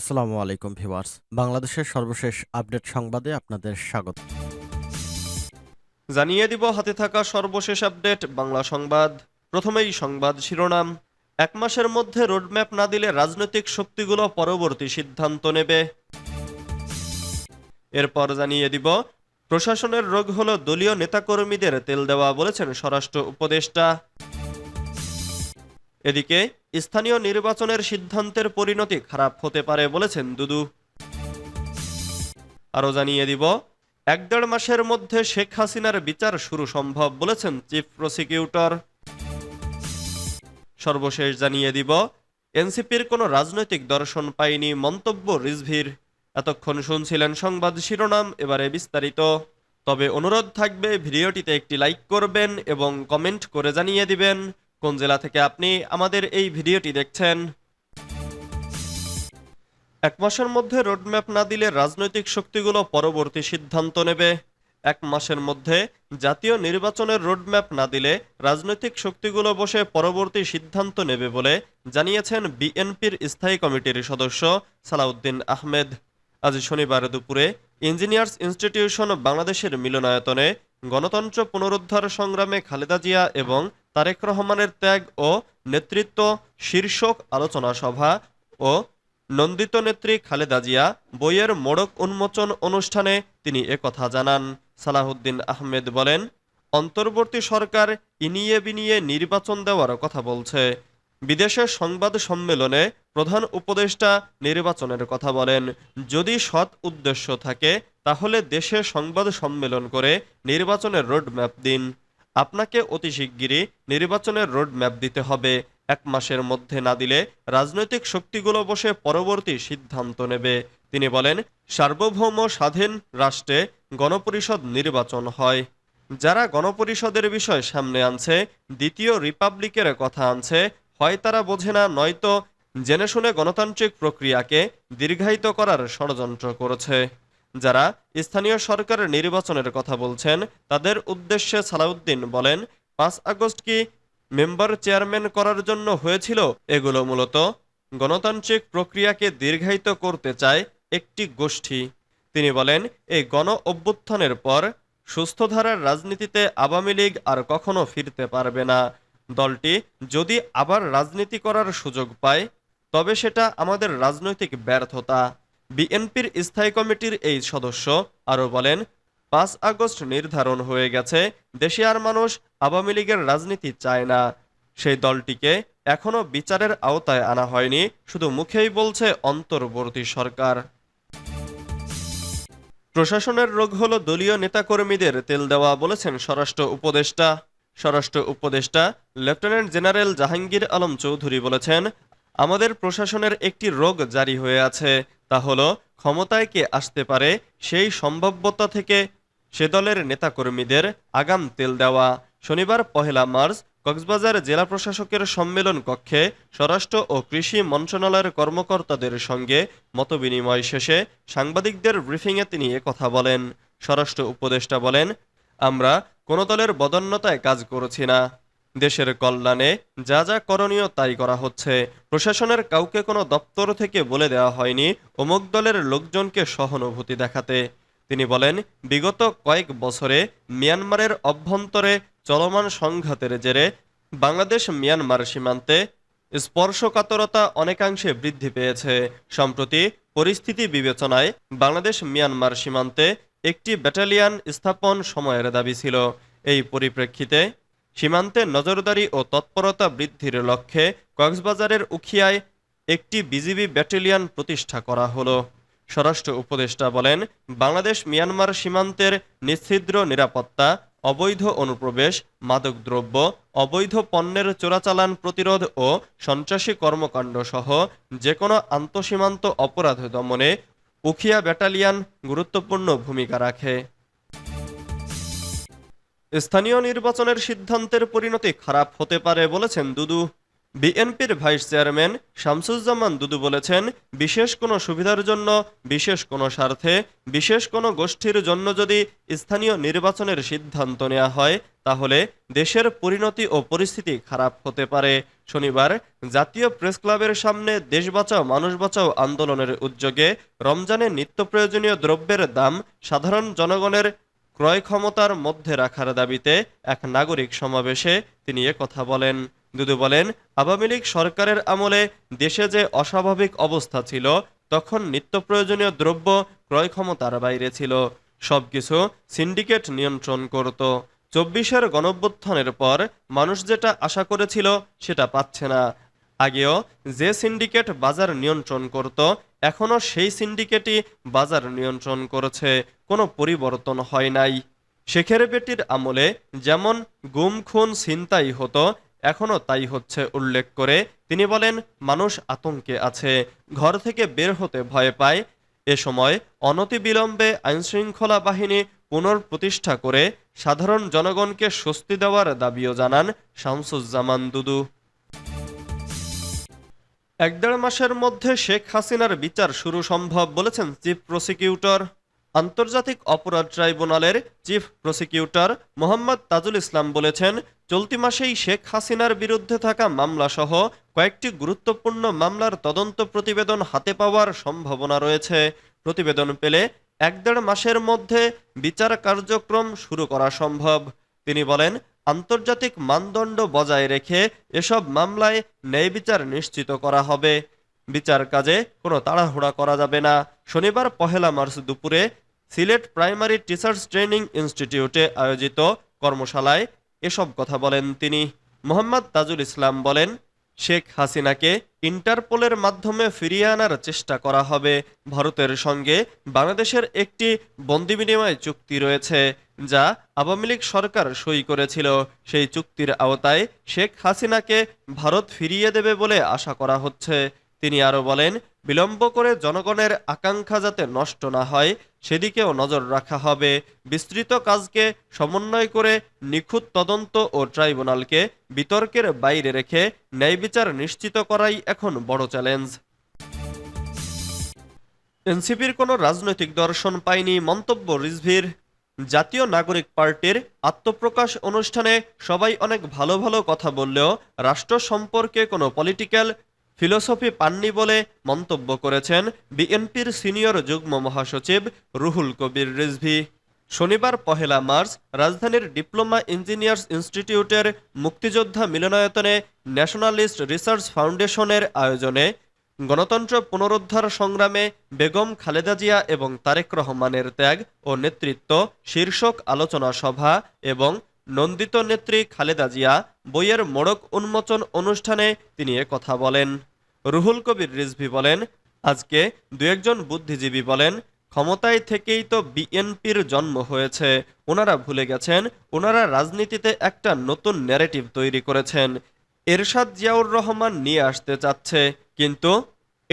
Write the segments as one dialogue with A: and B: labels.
A: আসসালামু আলাইকুম ভিউয়ার্স বাংলাদেশের সর্বশেষ আপডেট সংবাদে আপনাদের স্বাগত
B: জানিয়ে দিব হাতে থাকা সর্বশেষ আপডেট বাংলা সংবাদ প্রথমেই সংবাদ শিরোনাম এক মাসের মধ্যে রোডম্যাপ না দিলে রাজনৈতিক শক্তিগুলো পরবর্তী সিদ্ধান্ত নেবে এরপর জানিয়ে দিব প্রশাসনের রোগ হলো দলীয় নেতাকর্মীদের তেল দেওয়া বলেছেন স্বরাষ্ট্র উপদেষ্টা এদিকে স্থানীয় নির্বাচনের সিদ্ধান্তের পরিণতি খারাপ হতে পারে বলেছেন দুদু আরও জানিয়ে দিব এক দেড় মাসের মধ্যে শেখ হাসিনার বিচার শুরু সম্ভব বলেছেন চিফ প্রসিকিউটর সর্বশেষ জানিয়ে দিব এনসিপির কোনো রাজনৈতিক দর্শন পায়নি মন্তব্য রিজভির এতক্ষণ শুনছিলেন সংবাদ শিরোনাম এবারে বিস্তারিত তবে অনুরোধ থাকবে ভিডিওটিতে একটি লাইক করবেন এবং কমেন্ট করে জানিয়ে দিবেন কোন জেলা থেকে আপনি আমাদের এই ভিডিওটি দেখছেন
C: এক মাসের মধ্যে রোডম্যাপ না দিলে রাজনৈতিক শক্তিগুলো পরবর্তী সিদ্ধান্ত নেবে এক মাসের মধ্যে জাতীয় নির্বাচনের রোডম্যাপ না দিলে রাজনৈতিক শক্তিগুলো বসে পরবর্তী সিদ্ধান্ত নেবে বলে জানিয়েছেন বিএনপির স্থায়ী কমিটির সদস্য সালাউদ্দিন আহমেদ আজ শনিবার দুপুরে ইঞ্জিনিয়ার্স ইনস্টিটিউশন বাংলাদেশের মিলনায়তনে গণতন্ত্র পুনরুদ্ধার সংগ্রামে খালেদা জিয়া এবং তারেক রহমানের ত্যাগ ও নেতৃত্ব শীর্ষক আলোচনা সভা ও নন্দিত নেত্রী খালেদা জিয়া বইয়ের মোড়ক উন্মোচন অনুষ্ঠানে তিনি একথা জানান সালাহুদ্দিন আহমেদ বলেন অন্তর্বর্তী সরকার ইনিয়ে বিনিয়ে নির্বাচন দেওয়ার কথা বলছে বিদেশের সংবাদ সম্মেলনে প্রধান উপদেষ্টা নির্বাচনের কথা বলেন যদি সৎ উদ্দেশ্য থাকে তাহলে দেশে সংবাদ সম্মেলন করে নির্বাচনের রোডম্যাপ দিন আপনাকে অতি শিগগিরই নির্বাচনের রোডম্যাপ দিতে হবে এক মাসের মধ্যে না দিলে রাজনৈতিক শক্তিগুলো বসে পরবর্তী সিদ্ধান্ত নেবে তিনি বলেন সার্বভৌম স্বাধীন রাষ্ট্রে গণপরিষদ নির্বাচন হয় যারা গণপরিষদের বিষয় সামনে আনছে দ্বিতীয় রিপাবলিকের কথা আনছে হয় তারা বোঝে না নয়তো জেনে শুনে গণতান্ত্রিক প্রক্রিয়াকে দীর্ঘায়িত করার ষড়যন্ত্র করেছে যারা স্থানীয় সরকারের নির্বাচনের কথা বলছেন তাদের উদ্দেশ্যে সালাউদ্দিন বলেন পাঁচ আগস্ট কি মেম্বার চেয়ারম্যান করার জন্য হয়েছিল এগুলো মূলত গণতান্ত্রিক প্রক্রিয়াকে দীর্ঘায়িত করতে চায় একটি গোষ্ঠী তিনি বলেন এই গণ অভ্যুত্থানের পর সুস্থধারার রাজনীতিতে আওয়ামী লীগ আর কখনো ফিরতে পারবে না দলটি যদি আবার রাজনীতি করার সুযোগ পায় তবে সেটা আমাদের রাজনৈতিক ব্যর্থতা বিএনপির স্থায়ী কমিটির এই সদস্য আরও বলেন পাঁচ আগস্ট নির্ধারণ হয়ে গেছে দেশে আর মানুষ আওয়ামী লীগের রাজনীতি চায় না সেই দলটিকে এখনও বিচারের আওতায় আনা হয়নি শুধু মুখেই বলছে অন্তর্বর্তী সরকার
D: প্রশাসনের রোগ হল দলীয় নেতাকর্মীদের তেল দেওয়া বলেছেন স্বরাষ্ট্র উপদেষ্টা স্বরাষ্ট্র উপদেষ্টা লেফটেন্যান্ট জেনারেল জাহাঙ্গীর আলম চৌধুরী বলেছেন আমাদের প্রশাসনের একটি রোগ জারি হয়ে আছে তা হলো ক্ষমতায় কে আসতে পারে সেই সম্ভাব্যতা থেকে সে দলের নেতাকর্মীদের আগাম তেল দেওয়া শনিবার পহেলা মার্চ কক্সবাজার জেলা প্রশাসকের সম্মেলন কক্ষে স্বরাষ্ট্র ও কৃষি মন্ত্রণালয়ের কর্মকর্তাদের সঙ্গে মতবিনিময় শেষে সাংবাদিকদের ব্রিফিংয়ে তিনি কথা বলেন স্বরাষ্ট্র উপদেষ্টা বলেন আমরা কোনো দলের বদন্যতায় কাজ করছি না দেশের কল্যাণে যা যা করণীয় তাই করা হচ্ছে প্রশাসনের কাউকে কোনো দপ্তর থেকে বলে দেওয়া হয়নি অমুক দলের লোকজনকে সহানুভূতি দেখাতে তিনি বলেন বিগত কয়েক বছরে মিয়ানমারের অভ্যন্তরে চলমান সংঘাতের জেরে বাংলাদেশ মিয়ানমার সীমান্তে স্পর্শকাতরতা অনেকাংশে বৃদ্ধি পেয়েছে সম্প্রতি পরিস্থিতি বিবেচনায় বাংলাদেশ মিয়ানমার সীমান্তে একটি ব্যাটালিয়ান স্থাপন সময়ের দাবি ছিল এই পরিপ্রেক্ষিতে সীমান্তে নজরদারি ও তৎপরতা বৃদ্ধির লক্ষ্যে কক্সবাজারের উখিয়ায় একটি বিজিবি ব্যাটালিয়ন প্রতিষ্ঠা করা হলো স্বরাষ্ট্র উপদেষ্টা বলেন বাংলাদেশ মিয়ানমার সীমান্তের নিশ্ছিদ্র নিরাপত্তা অবৈধ অনুপ্রবেশ মাদকদ্রব্য অবৈধ পণ্যের চোরাচালান প্রতিরোধ ও সন্ত্রাসী কর্মকাণ্ড সহ যে কোনো আন্তঃসীমান্ত অপরাধ দমনে উখিয়া ব্যাটালিয়ান গুরুত্বপূর্ণ ভূমিকা রাখে
E: স্থানীয় নির্বাচনের সিদ্ধান্তের পরিণতি খারাপ হতে পারে বলেছেন দুদু বিএনপির ভাইস চেয়ারম্যান শামসুজ্জামান দুদু বলেছেন বিশেষ কোনো সুবিধার জন্য বিশেষ কোনো স্বার্থে বিশেষ কোনো গোষ্ঠীর জন্য যদি স্থানীয় নির্বাচনের সিদ্ধান্ত নেওয়া হয় তাহলে দেশের পরিণতি ও পরিস্থিতি খারাপ হতে পারে শনিবার জাতীয় প্রেস ক্লাবের সামনে দেশ বাঁচাও মানুষ বাঁচাও আন্দোলনের উদ্যোগে রমজানে নিত্য প্রয়োজনীয় দ্রব্যের দাম সাধারণ জনগণের ক্রয় ক্ষমতার মধ্যে রাখার দাবিতে এক নাগরিক সমাবেশে তিনি কথা বলেন দুদু বলেন আওয়ামী লীগ সরকারের আমলে দেশে যে অস্বাভাবিক অবস্থা ছিল তখন নিত্য প্রয়োজনীয় দ্রব্য ক্রয় ক্ষমতার বাইরে ছিল সবকিছু সিন্ডিকেট নিয়ন্ত্রণ করত চব্বিশের গণভ্যুত্থানের পর মানুষ যেটা আশা করেছিল সেটা পাচ্ছে না আগেও যে সিন্ডিকেট বাজার নিয়ন্ত্রণ করত এখনও সেই সিন্ডিকেটই বাজার নিয়ন্ত্রণ করেছে কোনো পরিবর্তন হয় নাই শেখের বেটির আমলে যেমন গুম খুন ছিনতাই হতো এখনও তাই হচ্ছে উল্লেখ করে তিনি বলেন মানুষ আতঙ্কে আছে ঘর থেকে বের হতে ভয় পায় এ সময় অনতিবিলম্বে আইনশৃঙ্খলা বাহিনী পুনর্প্রতিষ্ঠা করে সাধারণ জনগণকে স্বস্তি দেওয়ার দাবিও জানান শামসুজ্জামান দুদু
F: এক দেড় মাসের মধ্যে শেখ হাসিনার বিচার শুরু সম্ভব বলেছেন চিফ প্রসিকিউটর আন্তর্জাতিক অপরাধ ট্রাইব্যুনালের চিফ প্রসিকিউটর মোহাম্মদ তাজুল ইসলাম বলেছেন চলতি মাসেই শেখ হাসিনার বিরুদ্ধে থাকা মামলাসহ কয়েকটি গুরুত্বপূর্ণ মামলার তদন্ত প্রতিবেদন হাতে পাওয়ার সম্ভাবনা রয়েছে প্রতিবেদন পেলে এক দেড় মাসের মধ্যে বিচার কার্যক্রম শুরু করা সম্ভব তিনি বলেন আন্তর্জাতিক মানদণ্ড বজায় রেখে এসব মামলায় ন্যায় বিচার নিশ্চিত করা হবে বিচার কাজে কোনো তাড়াহুড়া করা যাবে না শনিবার পহেলা মার্চ দুপুরে সিলেট প্রাইমারি টিচার্স ট্রেনিং ইনস্টিটিউটে আয়োজিত কর্মশালায় এসব কথা বলেন তিনি মোহাম্মদ তাজুল ইসলাম বলেন শেখ হাসিনাকে ইন্টারপোলের মাধ্যমে ফিরিয়ে আনার চেষ্টা করা হবে ভারতের সঙ্গে বাংলাদেশের একটি বন্দি বিনিময় চুক্তি রয়েছে যা আওয়ামী লীগ সরকার সই করেছিল সেই চুক্তির আওতায় শেখ হাসিনাকে ভারত ফিরিয়ে দেবে বলে আশা করা হচ্ছে তিনি আরও বলেন বিলম্ব করে জনগণের আকাঙ্ক্ষা যাতে নষ্ট না হয় সেদিকেও নজর রাখা হবে বিস্তৃত কাজকে সমন্বয় করে নিখুঁত তদন্ত ও ট্রাইব্যুনালকে বিতর্কের বাইরে রেখে ন্যায় বিচার নিশ্চিত করাই এখন বড় চ্যালেঞ্জ
G: এনসিপির কোনো রাজনৈতিক দর্শন পায়নি মন্তব্য রিজভির জাতীয় নাগরিক পার্টির আত্মপ্রকাশ অনুষ্ঠানে সবাই অনেক ভালো ভালো কথা বললেও রাষ্ট্র সম্পর্কে কোনো পলিটিক্যাল ফিলোসফি পাননি বলে মন্তব্য করেছেন বিএনপির সিনিয়র যুগ্ম মহাসচিব রুহুল কবির রিজভি শনিবার পহেলা মার্চ রাজধানীর ডিপ্লোমা ইঞ্জিনিয়ার্স ইনস্টিটিউটের মুক্তিযোদ্ধা মিলনায়তনে ন্যাশনালিস্ট রিসার্চ ফাউন্ডেশনের আয়োজনে গণতন্ত্র পুনরুদ্ধার সংগ্রামে বেগম খালেদা জিয়া এবং তারেক রহমানের ত্যাগ ও নেতৃত্ব শীর্ষক আলোচনা সভা এবং নন্দিত নেত্রী খালেদা জিয়া বইয়ের মোড়ক উন্মোচন অনুষ্ঠানে তিনি কথা বলেন
H: রুহুল কবির রিজভি বলেন আজকে দু একজন বুদ্ধিজীবী বলেন ক্ষমতায় থেকেই তো বিএনপির জন্ম হয়েছে ওনারা ভুলে গেছেন ওনারা রাজনীতিতে একটা নতুন ন্যারেটিভ তৈরি করেছেন এরশাদ জিয়াউর রহমান নিয়ে আসতে চাচ্ছে কিন্তু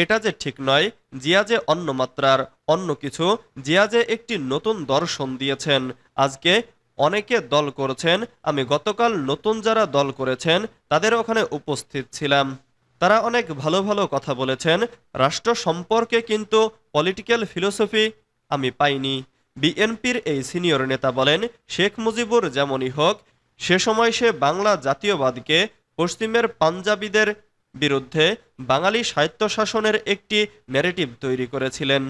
H: এটা যে ঠিক নয় জিয়া যে অন্য মাত্রার অন্য কিছু জিয়া যে একটি নতুন দর্শন দিয়েছেন আজকে অনেকে দল করেছেন আমি গতকাল নতুন যারা দল করেছেন তাদের ওখানে উপস্থিত ছিলাম তারা অনেক ভালো ভালো কথা বলেছেন রাষ্ট্র সম্পর্কে কিন্তু পলিটিক্যাল ফিলোসফি আমি পাইনি বিএনপির এই সিনিয়র নেতা বলেন শেখ মুজিবুর যেমনই হোক সে সময় সে বাংলা জাতীয়বাদকে পশ্চিমের পাঞ্জাবিদের বিরুদ্ধে বাঙালি শাসনের একটি ন্যারেটিভ তৈরি করেছিলেন